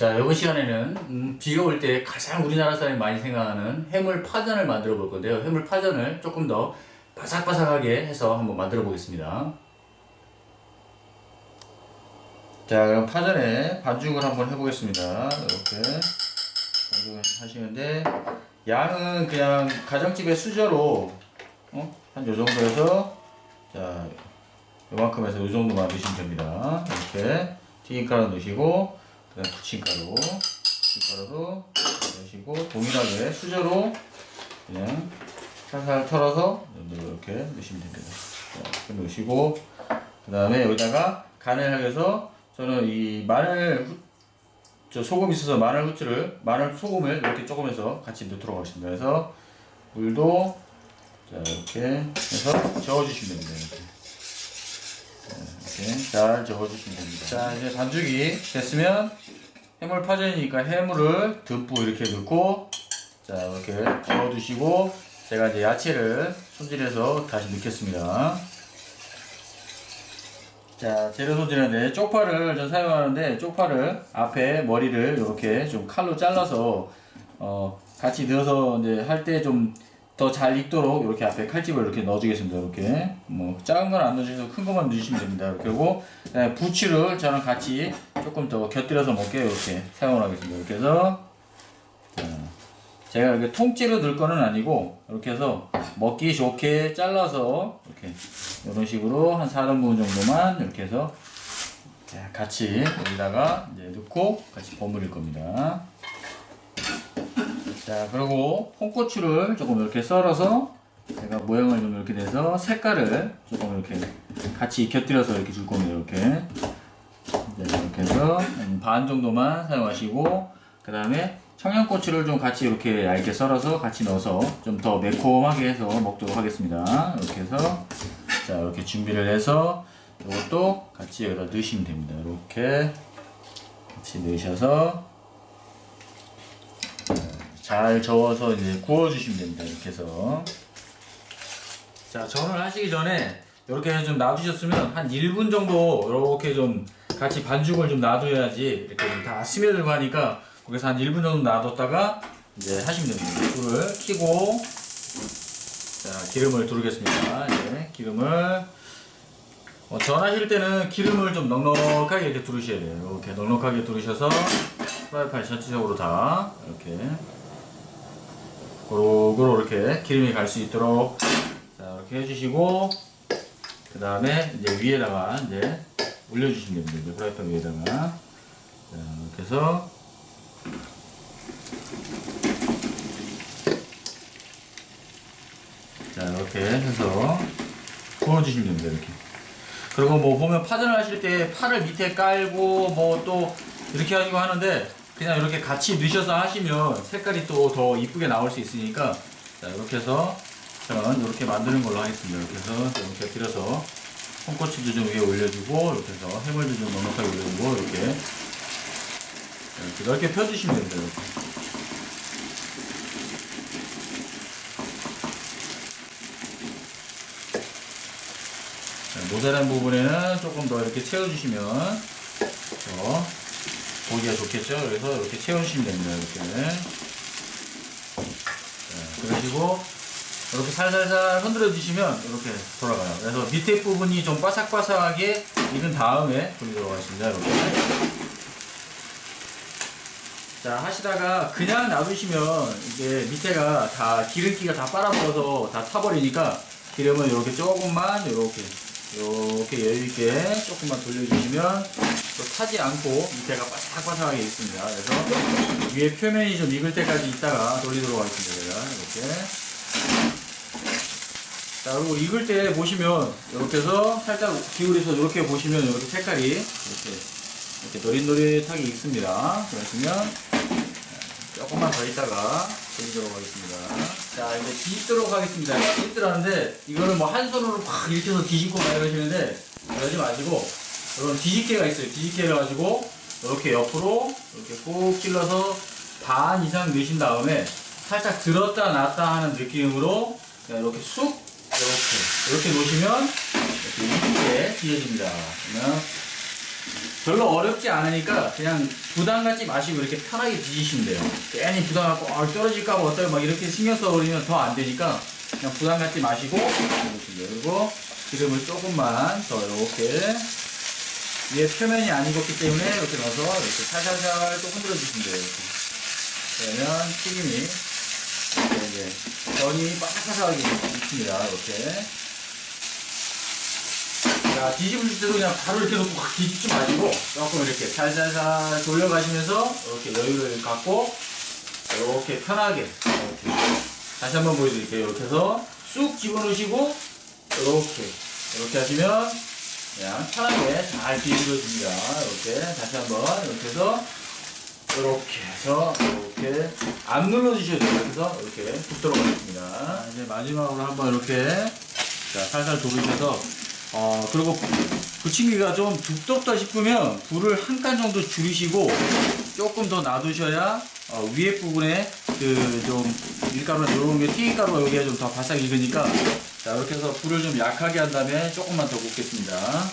자, 이번 시간에는 음, 비가 올 때 가장 우리나라 사람이 많이 생각하는 해물 파전을 만들어 볼 건데요. 해물 파전을 조금 더 바삭바삭하게 해서 한번 만들어 보겠습니다. 자, 그럼 파전에 반죽을 한번 해보겠습니다. 이렇게 반죽을 하시는데 양은 그냥 가정집의 수저로 어? 한 요 정도 해서 자, 요만큼 해서 요 정도만 넣으시면 됩니다. 이렇게 튀김가루 넣으시고 그다음 부침가루, 부침가루도 넣으시고 동일하게 수저로 그냥 살살 털어서 이렇게 넣으시면 됩니다. 자, 이렇게 넣으시고 그 다음에 여기다가 간을 위해서 저는 이 마늘 후, 저 소금 있어서 마늘 후추를 마늘 소금을 이렇게 조금 해서 같이 넣도록 하겠습니다. 그래서 물도 자 이렇게 해서 저어주시면 됩니다. 이렇게. 이렇게 잘 저어주시면 됩니다. 자 이제 반죽이 됐으면 해물 파전이니까 해물을 듬뿍 이렇게 넣고 자 이렇게 저어주시고 제가 이제 야채를 손질해서 다시 넣겠습니다. 자 재료 손질하는데 쪽파를 전 사용하는데 쪽파를 앞에 머리를 이렇게 좀 칼로 잘라서 어 같이 넣어서 이제 할 때 좀 더 잘 익도록 이렇게 앞에 칼집을 이렇게 넣어주겠습니다. 이렇게 뭐 작은 건 안 넣으셔서 큰 것만 넣으시면 됩니다. 하고 네, 부추를 저는 같이 조금 더 곁들여서 먹게 이렇게 사용을 하겠습니다. 이렇게 해서 자, 제가 이렇게 통째로 넣을 거는 아니고 이렇게 해서 먹기 좋게 잘라서 이렇게 이런 식으로 한 4등분 정도만 이렇게 해서 자, 같이 여기다가 이제 넣고 같이 버무릴 겁니다. 자, 그리고 홍고추를 조금 이렇게 썰어서 제가 모양을 좀 이렇게 돼서 색깔을 조금 이렇게 같이 곁들여서 이렇게 줄 겁니다. 이렇게. 네, 이렇게 해서 한반 정도만 사용하시고 그 다음에 청양고추를 좀 같이 이렇게 얇게 썰어서 같이 넣어서 좀 더 매콤하게 해서 먹도록 하겠습니다. 이렇게 해서 자 이렇게 준비를 해서 이것도 같이 여기다 넣으시면 됩니다. 이렇게 같이 넣으셔서 잘 저어서 이제 구워주시면 됩니다. 이렇게 해서 자 전을 하시기 전에 이렇게 좀 놔두셨으면 한 1분 정도 이렇게 좀 같이 반죽을 좀 놔둬야지 이렇게 좀 다 스며들고 하니까 거기서 한 1분 정도 놔뒀다가 이제 하시면 됩니다. 불을 켜고 자 기름을 두르겠습니다. 이제 기름을 어, 전하실 때는 기름을 좀 넉넉하게 이렇게 두르셔야 돼요. 이렇게 넉넉하게 두르셔서 프라이팬 전체적으로 다 이렇게 고루고루 이렇게 기름이 갈 수 있도록 자 이렇게 해주시고 그 다음에 이제 위에다가 이제 올려주시면 됩니다. 프라이팬 위에다가 자 이렇게 해서 자 이렇게 해서 구워주시면 됩니다. 이렇게 그리고 뭐 보면 파전을 하실 때 파를 밑에 깔고 뭐 또 이렇게 하시고 하는데 그냥 이렇게 같이 넣으셔서 하시면 색깔이 또 더 이쁘게 나올 수 있으니까 자 이렇게 해서 저는 이렇게 만드는 걸로 하겠습니다. 이렇게 해서 좀 곁들여서 홍고추도 좀 위에 올려주고 이렇게 해서 해물도 좀 넉넉하게 올려주고 이렇게 이렇게 넓게 펴주시면 됩니다. 이렇게. 자, 모자란 부분에는 조금 더 이렇게 채워주시면 더 보기가 좋겠죠. 그래서 이렇게 채워주시면 됩니다. 이렇게. 자, 그러시고 이렇게 살살살 흔들어 주시면 이렇게 돌아가요. 그래서 밑에 부분이 좀 바삭바삭하게 익은 다음에 돌리도록 하겠습니다. 이렇게. 자 하시다가 그냥 놔두시면 이게 밑에가 다 기름기가 다 빨아들어서 다 타버리니까 기름을 이렇게 조금만 이렇게 이렇게 여유 있게 조금만 돌려주시면 또 타지 않고 밑에가 바삭바삭하게 있습니다. 그래서 위에 표면이 좀 익을 때까지 있다가 돌리도록 하겠습니다. 이렇게. 자 그리고 익을 때 보시면 이렇게 해서 살짝 기울여서 이렇게 보시면 이렇게 색깔이 이렇게 이렇게 노릿노릿하게 익습니다. 그러시면 조금만 더 있다가 돌리도록 하겠습니다. 자, 이제 뒤집도록 하겠습니다. 뒤집더라는데, 이거는 뭐한 손으로 팍 이렇게 해서 뒤집고 막 이러시는데, 그러지 마시고, 이런 뒤집개가 있어요. 뒤집개를 가지고, 이렇게 옆으로, 이렇게 꾹 찔러서 반 이상 넣으신 다음에, 살짝 들었다 놨다 하는 느낌으로, 이렇게 쑥, 이렇게, 이렇게 놓으시면, 이렇게 이쁘게 뒤어집니다. 그러면, 별로 어렵지 않으니까 그냥 부담 갖지 마시고 이렇게 편하게 뒤지시면 돼요. 괜히 부담 갖고 아, 떨어질까 봐 어떨까 막 이렇게 신경 써버리면 더 안 되니까 그냥 부담 갖지 마시고 열고 기름을 조금만 더 이렇게 위에 표면이 안 익었기 때문에 이렇게 넣어서 이렇게 살살살 또 흔들어 주시면 돼요. 그러면 튀김이 이제 전이 바삭바삭하게 익습니다. 이렇게. 자, 뒤집을 때도 그냥 바로 이렇게 놓고 확 뒤집지 마시고 조금 이렇게 살살살 돌려가시면서 이렇게 여유를 갖고 이렇게 편하게 이렇게 다시 한번 보여드릴게요. 이렇게 해서 쑥 집어넣으시고 이렇게 이렇게 하시면 그냥 편하게 잘 뒤집어집니다. 이렇게 다시 한번 이렇게 해서 이렇게 해서 이렇게 안 눌러주셔도 돼요. 해서 이렇게 푹 들어가겠습니다. 이제 마지막으로 한번 이렇게 자, 살살 돌리셔서 어 그리고 부침개가 좀 두껍다 싶으면 불을 한 칸 정도 줄이시고 조금 더 놔두셔야 어, 위에 부분에 그 좀 밀가루나 이런 게 튀김가루가 여기가 좀 더 바싹 익으니까 자 이렇게 해서 불을 좀 약하게 한 다음에 조금만 더 굽겠습니다.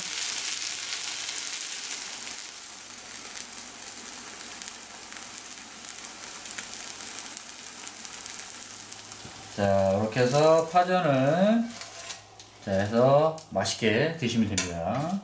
자 이렇게 해서 파전을 자 해서 맛있게 드시면 됩니다.